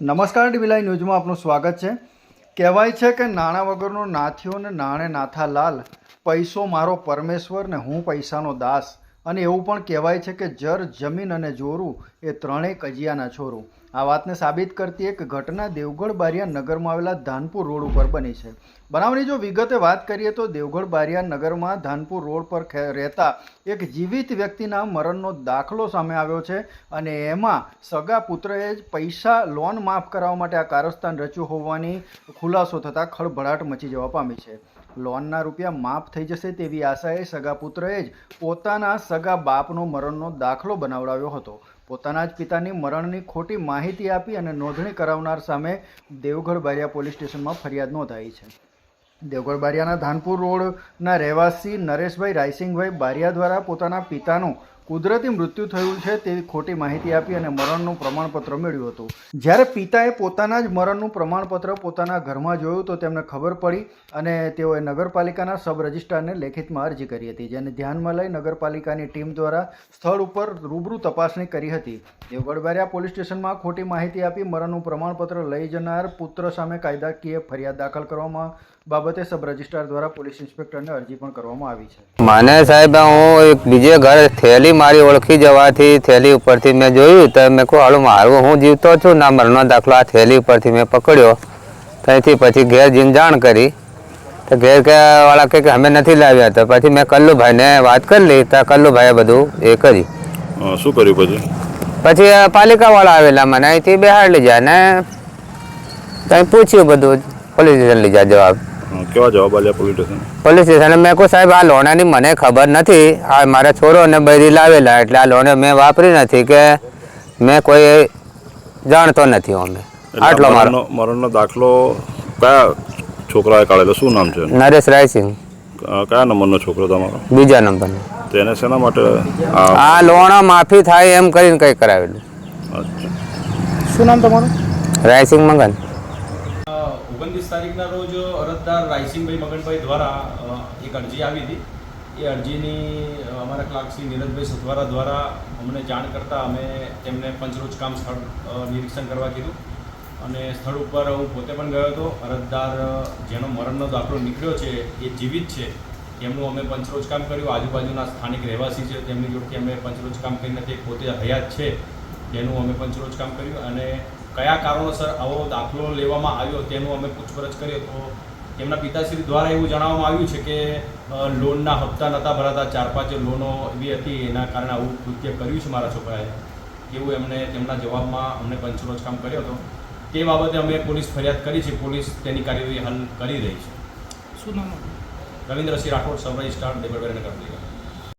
નમસ્કાર ડીબીલાઈ ન્યૂઝમાં આપનું સ્વાગત છે. કહેવાય છે કે નાણાં વગરનો નાથિયો ને નાણે નાથા લાલ પૈસો મારો પરમેશ્વર ને હું પૈસાનો દાસ. અને એવું પણ કહેવાય છે કે જર, જમીન અને જોરું એ ત્રણેય કજિયાના છોરું. આ વાતને સાબિત કરતી એક ઘટના દેવગઢ બારિયા નગરમાં આવેલા ધાનપુર રોડ ઉપર બની છે. બનાવની જો વિગતે વાત કરીએ તો દેવગઢ બારિયા નગરમાં ધાનપુર રોડ પર રહેતા એક જીવિત વ્યક્તિના મરણનો દાખલો સામે આવ્યો છે અને એમાં સગા પુત્રએ જ પૈસા લોન માફ કરાવવા માટે આ કારસ્તાન રચ્યું હોવાની ખુલાસો થતાં ખળભળાટ મચી જવા પામી છે. લોનના રૂપિયા માફ થઈ જશે તેવી આશાએ સગા પુત્રએ જ પોતાના સગા બાપનો મરણનો દાખલો બનાવડાવ્યો હતો. પોતાના જ પિતાની મરણની ખોટી માહિતી આપી અને નોંધણી કરાવનાર સામે દેવગઢ બારિયા પોલીસ સ્ટેશનમાં ફરિયાદ નોંધાઈ છે. દેવગઢ બારિયાના ધાનપુર રોડના રહેવાસી નરેશભાઈ રાયસિંગભાઈ બારિયા દ્વારા પોતાના પિતાનું કુદરતી મૃત્યુ થયું છે તેવી ખોટી માહિતી આપી અને મરણનું પ્રમાણપત્ર મેળવ્યું હતું. જ્યારે પિતાએ પોતાના જ મરણનું પ્રમાણપત્ર પોતાના ઘરમાં જોયું તો તેમને ખબર પડી અને તેઓએ નગરપાલિકાના સબ રજિસ્ટ્રારને લેખિતમાં અરજી કરી હતી, જેને ધ્યાનમાં લઈ નગરપાલિકાની ટીમ દ્વારા સ્થળ ઉપર રૂબરૂ તપાસણી કરી હતી. દેવગઢ બારિયા પોલીસ સ્ટેશનમાં ખોટી માહિતી આપી મરણનું પ્રમાણપત્ર લઈ જનાર પુત્ર સામે કાયદાકીય ફરિયાદ દાખલ કરવામાં બાબતે સબ રજિસ્ટ્રાર દ્વારા પોલીસ ઇન્સ્પેક્ટરને અરજી પણ કરવામાં આવી છે. મને સાહેબ, હું એક બીજે ઘર થેલી મારી ઓળખી જવાથી થેલી ઉપરથી મેં જોયું તો મેં કહું હાલો મારું હું જીવતો છું. ના મરનો દાખલો આ થેલી ઉપરથી મેં પકડ્યો. ત્યાંથી પછી ઘેર જઈને જાણ કરી. તો ઘેર વાળા કહે કે અમે નથી લાવ્યા. તો પછી મેં કલ્લુભાઈને વાત કરી લઈ. તો કલ્લુભાઈએ બધું એ કરી. શું કર્યું પછી? પછી પાલિકાવાળા આવેલા મને અહીંથી બિહાર લઈ જાય ને ત્યાં પૂછ્યું બધું. પોલીસ સ્ટેશન લઈ જાય જવાબ. કેવા જવાબ આપ્યા પોલીસ સ્ટેશન પોલીસ સ્ટેશને મેં કહું સાહેબ આ લોનાની મને ખબર નથી. આ મારા છોરોને બૈરી લાવેલા એટલે આ લોને મેં વાપરી નથી કે મેં કોઈ જાણતો નથી અમે. આટલો મારો. મરણનો દાખલો કયા છોકરાએ કાઢેલો? શું નામ છે નરેશ રાયસિંહ. કયા નંબરનો છોકરો તમારો? બીજા નંબરનો. તેને શેના માટે આ આ લોણા માફી થાય એમ કરીને કંઈ કરાવેલું. શું નામ તમારું? રાયસિંહ મંગન. ઓગણત્રીસ તારીખના રોજ અરજદાર રાયસિંહભાઈ મગનભાઈ દ્વારા એક અરજી આવી હતી. એ અરજીની અમારા ક્લાર્ક શ્રી નીરજભાઈ સથવારા દ્વારા અમને જાણ કરતાં અમે તેમને પંચરોજ કામ સ્થળ નિરીક્ષણ કરવા કીધું. અને સ્થળ ઉપર હું પોતે પણ ગયો હતો. અરજદાર જેનો મરણનો દાખલો નીકળ્યો છે, એ જીવિત છે, તેમનું અમે પંચરોજ કામ કર્યું. આજુબાજુના સ્થાનિક રહેવાસી છે, તેમની જોડેથી અમે પંચરોજ કામ કરીને તે પોતે હયાત છે, તેનું અમે પંચરોજ કામ કર્યું. અને કયા કારણોસર આવો દાખલો લેવામાં આવ્યો તેનું અમે પૂછપરછ કરીએ. તો તેમના પિતાશ્રી દ્વારા એવું જણાવવામાં આવ્યું છે કે લોનના હપ્તા નહોતા ભરાતા ચાર પાંચ લોનો એવી હતી એના કારણે આવું કૃત્ય કર્યું છે મારા છોકરાએ. એવું એમને તેમના જવાબમાં અમને પંચરોજ કામ કર્યો હતો. તે બાબતે અમે પોલીસ ફરિયાદ કરી છે. પોલીસ તેની કાર્યવાહી હાલ કરી રહી છે. શું નામ રવિન્દ્રસિંહ રાઠોડ સૌરાઈ સ્ટાર ડેબરવેર નગર પાલિકા